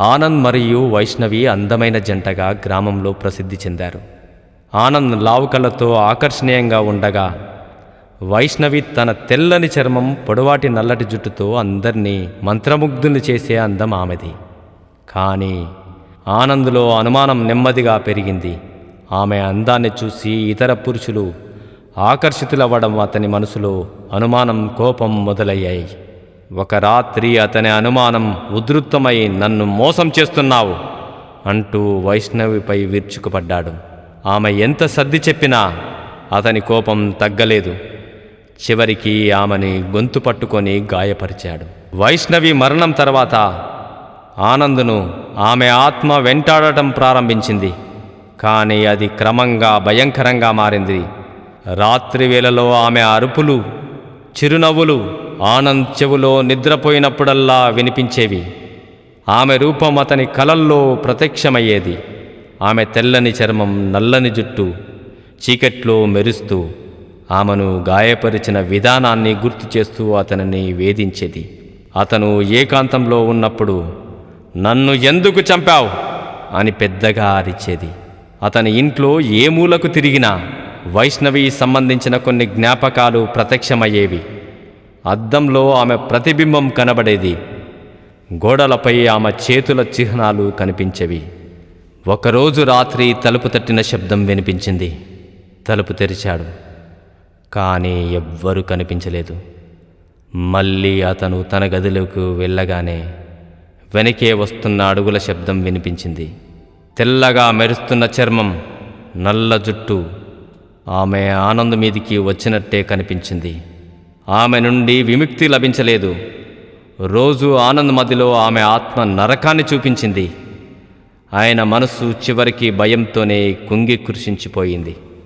ఆనంద్ మరియు వైష్ణవి అందమైన జంటగా గ్రామంలో ప్రసిద్ధి చెందారు. ఆనంద్ లావుకలతో ఆకర్షణీయంగా ఉండగా వైష్ణవి తన తెల్లని చర్మం పొడవాటి నల్లటి జుట్టుతో అందరినీ మంత్రముగ్ధుని చేసే అందం ఆమెది. కానీ ఆనంద్లో అనుమానం నెమ్మదిగా పెరిగింది. ఆమె అందాన్ని చూసి ఇతర పురుషులు ఆకర్షితులవ్వడం అతని మనసులో అనుమానం కోపం మొదలయ్యాయి. ఒక రాత్రి అతని అనుమానం ఉధృతమై నన్ను మోసం చేస్తున్నావు అంటూ వైష్ణవిపై విరుచుకుపడ్డాడు. ఆమె ఎంత సర్ది చెప్పినా అతని కోపం తగ్గలేదు. చివరికి ఆమెని గొంతు పట్టుకొని గాయపరిచాడు. వైష్ణవి మరణం తర్వాత ఆనందును ఆమె ఆత్మ వెంటాడటం ప్రారంభించింది. కానీ అది క్రమంగా భయంకరంగా మారింది. రాత్రి వేళలో ఆమె అరుపులు చిరునవ్వులు ఆనంద్ చెవులో నిద్రపోయినప్పుడల్లా వినిపించేవి. ఆమె రూపం అతని కలల్లో ప్రత్యక్షమయ్యేది. ఆమె తెల్లని చర్మం నల్లని జుట్టు చీకట్లో మెరుస్తూ ఆమెను గాయపరిచిన విధానాన్ని గుర్తు చేస్తూ అతనిని వేధించేది. అతను ఏకాంతంలో ఉన్నప్పుడు నన్ను ఎందుకు చంపావు? అని పెద్దగా అరిచేది. అతని ఇంట్లో ఏ మూలకు తిరిగినా వైష్ణవి సంబంధించిన కొన్ని జ్ఞాపకాలు ప్రత్యక్షమయ్యేవి. అద్దంలో ఆమె ప్రతిబింబం కనబడేది. గోడలపై ఆమె చేతుల చిహ్నాలు కనిపించేవి. ఒకరోజు రాత్రి తలుపు తట్టిన శబ్దం వినిపించింది. తలుపు తెరిచాడు. కానీ ఎవ్వరూ కనిపించలేదు. మళ్ళీ అతను తన గదిలోకి వెళ్ళగానే వెనకే వస్తున్న అడుగుల శబ్దం వినిపించింది. తెల్లగా మెరుస్తున్న చర్మం నల్ల జుట్టు ఆమె ఆనంద్ మీదికి వచ్చినట్టే కనిపించింది. ఆమె నుండి విముక్తి లభించలేదు. రోజు ఆనంద్ మధ్యలో ఆమె ఆత్మ నరకాన్ని చూపించింది. ఆయన మనసు చివరికి భయంతోనే కుంగి కృషించిపోయింది